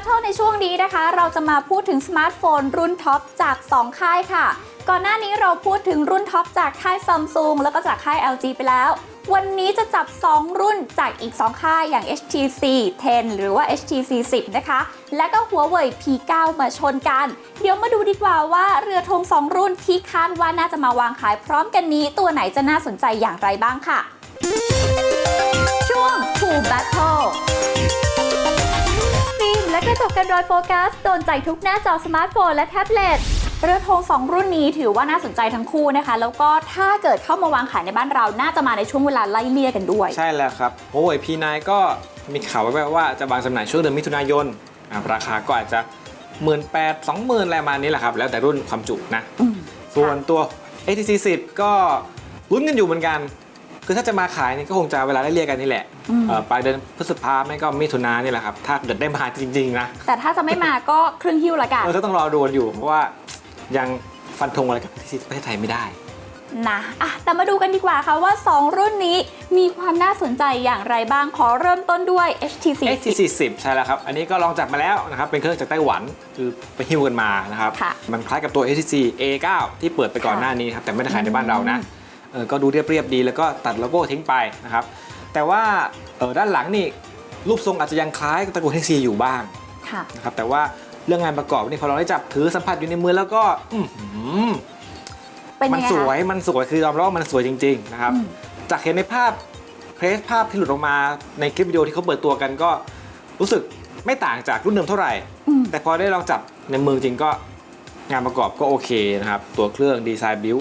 Battle ในช่วงนี้นะคะ เราจะมาพูดถึงสมาร์ทโฟนรุ่นท็อปจาก 2 ค่ายค่ะ ก่อนหน้านี้เราพูดถึงรุ่นท็อปจากค่าย Samsung แล้วก็จากค่าย LG ไปแล้ว วันนี้จะจับ 2 รุ่นจากอีก 2 ค่ายอย่าง HTC 10 หรือว่า HTC 10 นะคะ และก็ Huawei P9 มาชนกัน เดี๋ยวมาดูดีกว่าว่าเรือธง 2 รุ่นที่คาดว่าน่าจะมาวางขายพร้อมกันนี้ ตัวไหนจะน่าสนใจอย่างไรบ้างค่ะ ช่วง Two Battle กระจกกันรอยโฟกัสโดนใจทุกหน้าจอสมาร์ทโฟนและแท็บเล็ตเรือธงสองรุ่นนี้ถือว่าน่าสนใจทั้งคู่นะคะ แล้วก็ถ้าเกิดเข้ามาวางขายในบ้านเราน่าจะมาในช่วงเวลาไล่เลี่ยกันด้วย ใช่แล้วครับ Huawei P9 ก็มีข่าวแว่วๆว่าจะวางจำหน่ายช่วงเดือนมิถุนายนอ่าราคาก็อาจจะหมื่นแปดสองหมื่นอะไรประมาณนี้แหละครับ แล้วแต่รุ่นความจุนะอืมส่วนตัว HTC 10ก็ลุ้นกันอยู่เหมือนกัน คือถ้าจะมาขายนี่ก็คงจะเวลาไล่เรียกกันนี่แหละอืมเอ่อปลายเดือนพฤษภาไม่ก็มิถุนานี่แหละครับ ถ้าเกิดได้มาจริงๆนะแต่ถ้าจะไม่มาก็เครื่องหิ้วละกันเออก็ต้องรอดูกันอยู่เพราะว่ายังฟันธงอะไรกับ HTC ประเทศไทยไม่ได้นะอะแต่มาดูกันดีกว่าค่ะว่า 2 รุ่นนี้มีความน่าสนใจอย่างไรบ้างขอเริ่มต้นด้วย HTC HTC 10ใช่แล้วครับ อันนี้ก็ลองจับมาแล้วนะครับ เป็นเครื่องจากไต้หวันคือไปฮิ้วกันมานะครับค่ะมันคล้ายกับตัว HTC A9 ที่เปิดไปก่อนค่ะหน้านี้ครับ แต่ไม่ได้ขายในบ้านเรานะ เออก็ดูเรียบๆดี แล้วก็ตัดโลโก้ทิ้งไปนะครับ แต่ว่าเออด้านหลังนี่รูปทรงอาจจะยังคล้ายกับตระกูล HTC อยู่บ้างค่ะนะครับแต่ว่าเรื่องงานประกอบนี่พอเราได้จับถือสัมผัสอยู่ในมือแล้วก็อื้อหือเป็นมัยังไงสวยคะมันสวยคือยอมรับว่ามันสวยจริงๆนะครับ อืม จากเห็นในภาพเพรสภาพที่หลุดออกมาในคลิปวิดีโอที่เขาเปิดตัวกันก็รู้สึกไม่ต่างจากรุ่นเดิมเท่าไหร่ อืม แต่พอได้ลองจับในมือจริงก็งานประกอบก็โอเคนะครับ ตัวเครื่องดีไซน์บิว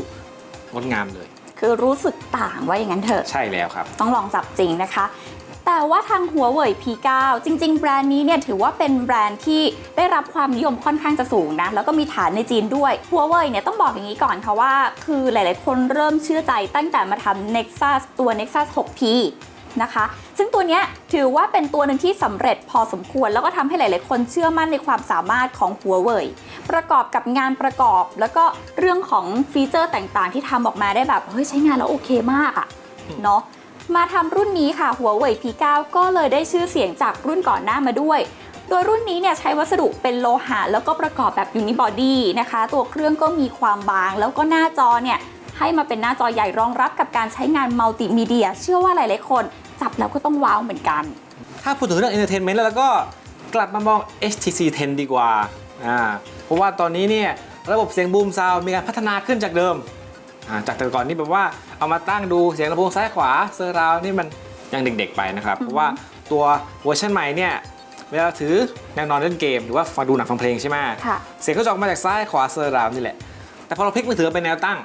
งดงามเลย คือรู้สึกต่างว่าอย่างนั้นเถอะ ใช่แล้วครับ ต้องลองจับจริงนะคะ แต่ว่าทางหัวเว่ย P9 จริง ๆ แบรนด์นี้เนี่ยถือว่าเป็นแบรนด์ที่ได้รับความนิยมค่อนข้างจะสูงนะ แล้วก็มีฐานในจีนด้วยหัวเว่ยเนี่ยต้องบอกอย่างนี้ก่อนค่ะว่า คือหลาย ๆ คนเริ่มเชื่อใจตั้งแต่มาทำ Nexus ตัว Nexus 6P นะคะซึ่งตัวเนี้ยถือว่าเป็นตัวหนึ่งที่สำเร็จพอสมควร แล้วก็ทำให้หลาย ๆ คนเชื่อมั่นในความสามารถของหัวเว่ย ประกอบกับงานประกอบ แล้วก็เรื่องของฟีเจอร์ต่างๆ ที่ทำออกมาได้แบบเฮ้ยใช้งานแล้วโอเคมากอะเนาะมาทำรุ่นนี้ค่ะหัวเว่ย P9 ก็เลยได้ชื่อเสียงจากรุ่นก่อนหน้ามาด้วย โดยรุ่นนี้เนี่ยใช้วัสดุเป็นโลหะแล้วก็ประกอบแบบยูนิบอดี้นะคะ ตัวเครื่องก็มีความบาง แล้วก็หน้าจอเนี่ยให้มาเป็นหน้าจอใหญ่รองรับกับการใช้งานมัลติมีเดีย เชื่อว่าหลายๆคน จับแล้วก็ต้องว้าวเหมือนกัน ถ้าพูดถึงเรื่อง entertainment แล้วก็กลับมามอง HTC 10 ดีกว่าอ่า เพราะว่าตอนนี้เนี่ยระบบเสียงบูมซาวมีการพัฒนาขึ้นจากเดิมอ่าจากแต่ก่อนนี่แบบว่าเอามาตั้งดูเสียงลำโพงซ้ายขวาเซอร์ราวนี่มันยังเด็กๆไปนะครับ เพราะว่าตัวเวอร์ชันใหม่เนี่ยเวลาถือแนวนอนเล่นเกมหรือว่าฟังดูหนังฟังเพลงใช่ไหมค่ะเสียงก็จะออกมาจากซ้ายขวาเซอร์ราวนี่แหละ แต่พอเราพลิกมือถือเป็นแนวตั้ง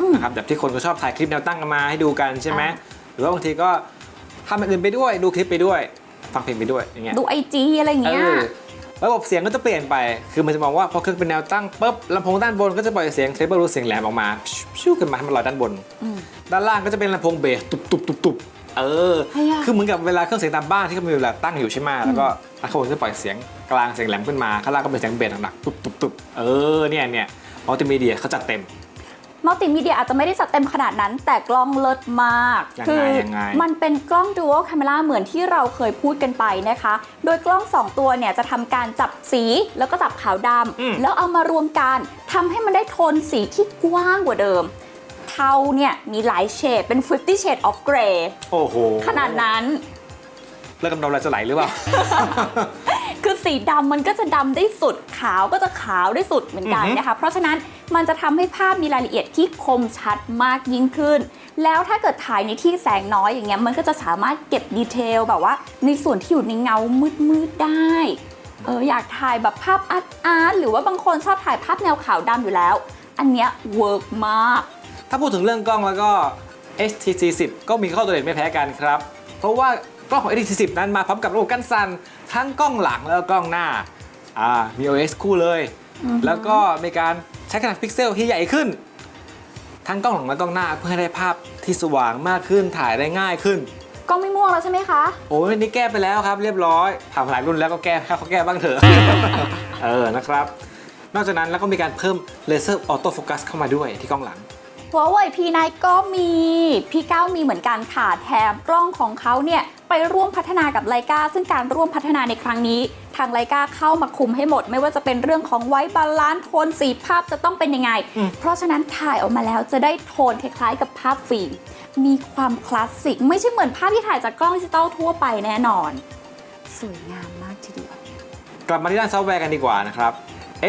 อืมนะครับแบบที่คนก็ชอบถ่ายคลิปแนวตั้งกันมาให้ดูกันใช่ไหมอ่าหรือว่าบางทีก็ทำอย่างอื่นไปด้วยดูคลิปไปด้วย ฟังเพลงไปด้วยอย่างเงี้ยดูไอจีอะไรอย่างเงี้ยเออ ระบบเสียงก็จะเปลี่ยนไป คือมันจะมองว่าพอเครื่องเป็นแนวตั้งปุ๊บลำโพงด้านบนก็จะปล่อยเสียงเทเบิลรูเสียงแหลมออกมาชิวขึ้นมาให้มันลอยด้านบนอืมด้านล่างก็จะเป็นลำโพงเบสตุบตุบตุบตุบเออเฮ้ยอะคือเหมือนกับเวลาเครื่องเสียงตามบ้านที่เขามีเวลาตั้งอยู่ใช่ไหมแล้วก็ข้างบนจะปล่อยเสียงกลางเสียงแหลมขึ้นมา ข้างล่างก็เป็นเสียงเบสหนักๆตุบตุบตุบเออ เนี่ยเนี่ยมัลติมีเดียเขาจัดเต็ม มัลติมีเดียอาจจะไม่ได้จัดเต็มขนาดนั้น แต่กล้องเลิศมาก ยังไงคืยังไง มันเป็นกล้อง Dual Camera เหมือนที่เราเคยพูดกันไปนะคะ โดยกล้อง 2 ตัวเนี่ยจะทำการจับสีแล้วก็จับขาวดอืมำแล้วเอามารวมกันทำให้มันได้โทนสีที่กว้างกว่าเดิม เทาเนี่ยมีหลายเฉดเป็น 50 shade of grey โอ้โหขนาดนั้น เลือดกำเดาเราจะไหลหรือเปล่า คือสีดำมันก็จะดำได้สุดขาวก็จะขาวได้สุดเหมือนกันอือฮึนะคะ เพราะฉะนั้น มันจะทำให้ภาพมีรายละเอียดที่คมชัดมากยิ่งขึ้น แล้วถ้าเกิดถ่ายในที่แสงน้อยอย่างเงี้ยมันก็จะสามารถเก็บดีเทลแบบว่า ในส่วนที่อยู่ในเงามืดๆได้เอออยากถ่ายแบบภาพอาร์ตอาร์ตหรือว่าบางคนชอบถ่ายภาพแนวขาวดำอยู่แล้ว อันเนี้ยเวิร์กมาก ถ้าพูดถึงเรื่องกล้องแล้วก็ HTC 10ก็มีข้อโดดเด่นไม่แพ้กันครับ เพราะว่ากล้องของ HTC 10นั้นมาพร้อมกับระบบกันสั่นทั้งกล้องหลังแล้วก็กล้องหน้าอ่ามี OS คู่เลยอือฮึแล้วก็มีการ ใช้ขนาดพิกเซลที่ใหญ่ขึ้น ทั้งกล้องหลังและกล้องหน้าเพื่อให้ได้ภาพที่สว่างมากขึ้นถ่ายได้ง่ายขึ้น กล้องไม่ม่วงแล้วใช่ไหมคะ โอ้ยนี่แก้ไปแล้วครับ เรียบร้อยทำหลายรุ่นแล้วก็แก้ให้เขาแก้บ้างเถอะ เออนะครับ นอกจากนั้นแล้วก็มีการเพิ่มเลเซอร์ออโต้โฟกัสเข้ามาด้วยที่กล้องหลัง หัวเว่ย P9 ก็มี P9 มีเหมือนกันค่ะแถมกล้องของเขาเนี่ยไปร่วมพัฒนากับไลกาซึ่งการร่วมพัฒนาในครั้งนี้ ทางไลกาเข้ามาคุมให้หมด ไม่ว่าจะเป็นเรื่องของไวท์บาลานซ์โทนสีภาพจะต้องเป็นยังไงอืมเพราะฉะนั้นถ่ายออกมาแล้วจะได้โทนคล้ายๆกับภาพฟิล์มมีความคลาสสิก ไม่ใช่เหมือนภาพที่ถ่ายจากกล้องดิจิตอลทั่วไปแน่นอน สวยงามมากทีเดียวกลับมาที่ด้านซอฟต์แวร์กันดีกว่านะครับ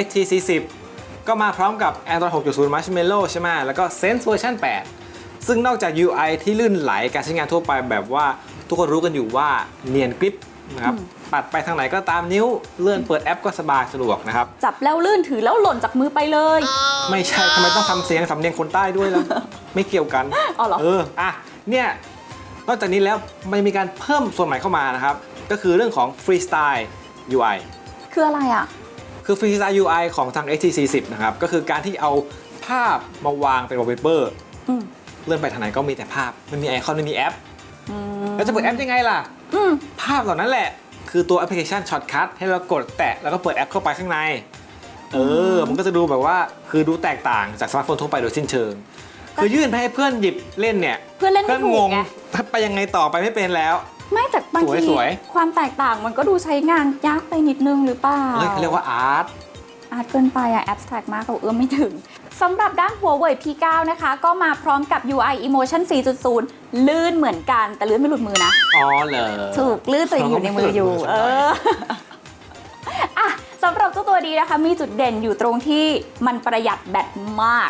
HTC 10 ก็มาพร้อมกับ Android 6.0 Marshmallow ใช่ไหมแล้วก็ Sense เวอร์ชัน8 ซึ่งนอกจาก UI ที่ลื่นไหลการใช้งานทั่วไปแบบว่าทุกคนรู้กันอยู่ว่าเนียนกริปนะครับอืมปัดไปทางไหนก็ตามนิ้วเลื่อนเปิดแอปก็สบายสะดวกนะครับ จับแล้วลื่นถือแล้วหล่นจากมือไปเลย ไม่ใช่ทำไมต้องทำเสียงสำเนียงคนใต้ด้วยล่ะไม่เกี่ยวกันอ๋อเหรอเอออะเนี่ยนอกจากนี้แล้วมันมีการเพิ่มส่วนใหม่เข้ามานะครับ ก็คือเรื่องของ Freestyle UI คืออะไรอะ คือ Freestyle UI ของทาง HTC 10นะครับ ก็คือการที่เอาภาพมาวางเป็น wallpaper อืมเลื่อนไปทางไหนก็มีแต่ภาพไม่มีไอคอนไม่มีแอป อืมแล้วจะเปิดแอปยังไงล่ะ อืมภาพเหล่านั้นแหละ คือตัวแอปพลิเคชัน Shortcut ให้เรากดแตะแล้วก็เปิดแอปเข้าไปข้างใน เออ มันก็จะดูแบบว่าคือดูแตกต่างจากสมาร์ทโฟนทั่วไปโดยสิ้นเชิง คือยื่นไปให้เพื่อนหยิบเล่นเนี่ยเพื่อนเล่นไม่เพื่อนถูงกงไงไปยังไงต่อไปไม่เป็นแล้ว ไม่แต่บางสวยทีสวยความแตกต่างมันก็ดูใช้งานยากไปนิดนึงหรือเปล่า เฮ้ยเขาเรียกว่าอาร์ต อาร์ตเกินไปอะแอบสแตรกมากเราเอื้อมไม่ถึงสำหรับด้านหัวเว่ย P9 นะคะ ก็มาพร้อมกับ UI Emotion 4.0 ลื่นเหมือนกัน แต่ลื่นไม่หลุดมือนะ อ๋อเหรอถูกลื่นตัวเองอยู่ในมืออยู่ไม่หลุดมือเอออะสำหรับเจ้าตัวนี้นะคะ มีจุดเด่นอยู่ตรงที่มันประหยัดแบตมาก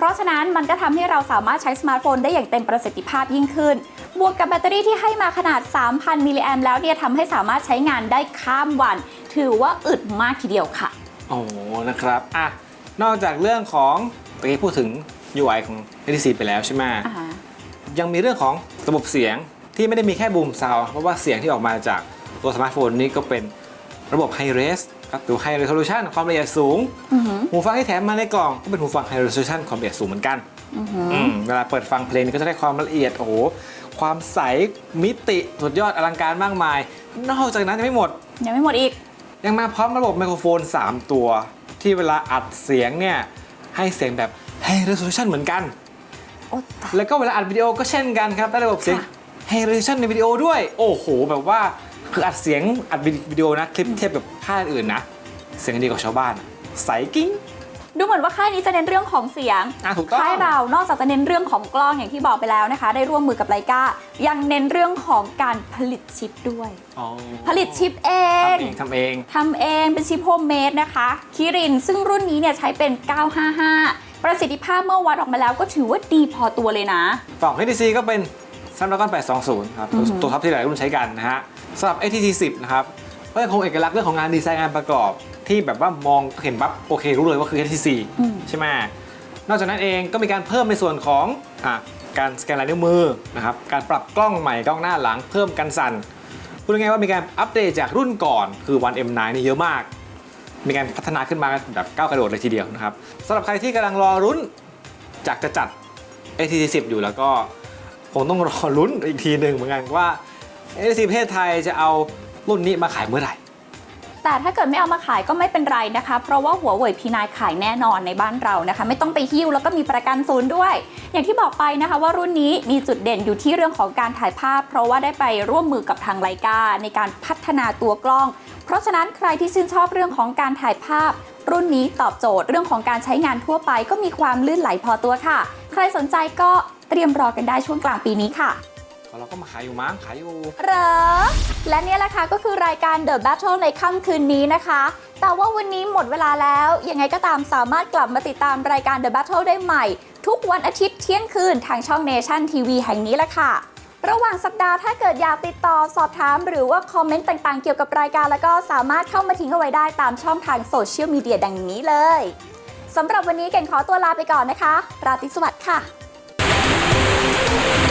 เพราะฉะนั้นมันก็ทำให้เราสามารถใช้สมาร์ทโฟนได้อย่างเต็มประสิทธิภาพยิ่งขึ้น บวกกับแบตเตอรี่ที่ให้มาขนาด 3,000 มิลลิแอมแล้วเนี่ยทำให้สามารถใช้งานได้ข้ามวัน ถือว่าอึดมากทีเดียวค่ะ โอ้โหนะครับอะนอกจากเรื่องของเมื่อกี้พูดถึง UI ของ HTC ไปแล้วใช่ไหมอ่ายังมีเรื่องของระบบเสียงที่ไม่ได้มีแค่บูมซาวเพราะว่าเสียงที่ออกมาจากตัวสมาร์ทโฟนนี้ก็เป็นระบบ High Res ครับ หรือ High Resolution ความละเอียดสูงอือหือหูฟังที่แถมมาในกล่องก็เป็นหูฟัง High Resolution ความละเอียดสูงเหมือนกันอือหืออืมเวลาเปิดฟังเพลงนี่ก็จะได้ความละเอียดโอ้โหความใสมิติสุดยอดอลังการมากมาย นอกจากนั้นยังไม่หมด ยังไม่หมดอีก ยังมาพร้อมระบบไมโครโฟน 3 ตัว ที่เวลาอัดเสียงเนี่ยให้เสียงแบบ High Resolution เหมือนกันโอ้ตายแล้วก็เวลาอัดวิดีโอก็เช่นกันครับได้ระบบเสียงค่ะ High Resolution ในวิดีโอด้วย โอ้โห แบบว่า คืออัดเสียงอัดวิดีโอนะคลิปเทียบกับค่ายอื่นนะ เสียงดีกว่าชาวบ้านอะใสกิ้ง ดูเหมือนว่าค่ายนี้จะเน้นเรื่องของเสียง อะถูกต้อง ค่ายเรานอกจากจะเน้นเรื่องของกล้องอย่างที่บอกไปแล้วนะคะ ได้ร่วมมือกับไลกายังเน้นเรื่องของการผลิตชิปด้วย อ๋อผลิตชิปเอทำง เองทำเอง ทำเองเป็นชิปโฮมเมดนะคะ คิริน ซึ่งรุ่นนี้เนี่ยใช้เป็น 955 ประสิทธิภาพเมื่อวัดออกมาแล้วก็ถือว่าดีพอตัวเลยนะ ฝั่ง HTC ก็เป็น Snapdragon 820 ครับอือหือตัวท็อปที่หลายรุ่นใช้กันนะฮะสำหรับ HTC 10 นะครับ ก็ยังคงเอกลักษณ์เรื่องของงานดีไซน์งานประกอบ ที่แบบว่ามองเห็นปั๊บโอเครู้เลยว่าคือ HTC อืมใช่ไหมนอกจากนั้นเองก็มีการเพิ่มในส่วนของอะการสแกนลายนิ้วมือนะครับการปรับกล้องใหม่กล้องหน้าหลังเพิ่มกันสั่นพูดง่ายๆว่ามีการอัปเดตจากรุ่นก่อนคือ One M9 นี่เยอะมาก มีการพัฒนาขึ้นมาแบบก้าวกระโดดเลยทีเดียวนะครับสำหรับใครที่กำลังรอรุ่นจากจะจัด ATC 10 อยู่แล้วก็ คงต้องรอลุ้นอีกทีหนึ่งเหมือนกันว่า ATC ประเทศไทยจะเอารุ่นนี้มาขายเมื่อไหร่ แต่ถ้าเกิดไม่เอามาขายก็ไม่เป็นไรนะคะ เพราะว่าหัวเว่ยพีนายขายแน่นอนในบ้านเรานะคะ ไม่ต้องไปหิ้วแล้วก็มีประกันศูนย์ด้วย อย่างที่บอกไปนะคะว่ารุ่นนี้มีจุดเด่นอยู่ที่เรื่องของการถ่ายภาพ เพราะว่าได้ไปร่วมมือกับทางไลกาในการพัฒนาตัวกล้อง เพราะฉะนั้นใครที่ชื่นชอบเรื่องของการถ่ายภาพ รุ่นนี้ตอบโจทย์เรื่องของการใช้งานทั่วไป ก็มีความลื่นไหลพอตัวค่ะ ใครสนใจก็ เตรียมรอกันได้ช่วงกลางปีนี้ค่ะเราก็มาขายอยู่มั้งขายอยู่เหรอ และเนี่ยแหละค่ะก็คือรายการ The Battle ในค่ำคืนนี้นะคะ แต่ว่าวันนี้หมดเวลาแล้ว ยังไงก็ตามสามารถกลับมาติดตามรายการ The Battle ได้ใหม่ ทุกวันอาทิตย์เที่ยงคืนทางช่อง Nation TV แห่งนี้แหละค่ะ ระหว่างสัปดาห์ถ้าเกิดอยากติดต่อสอบถาม หรือว่าคอมเมนต์ต่างๆ เกี่ยวกับรายการ แล้วก็สามารถเข้ามาทิ้งเอาไว้ได้ตามช่องทางโซเชียลมีเดียดังนี้เลยสำหรับวันนี้เก่งขอตัวลาไปก่อนนะคะ ราตรีสวัสดิ์ค่ะ Yeah.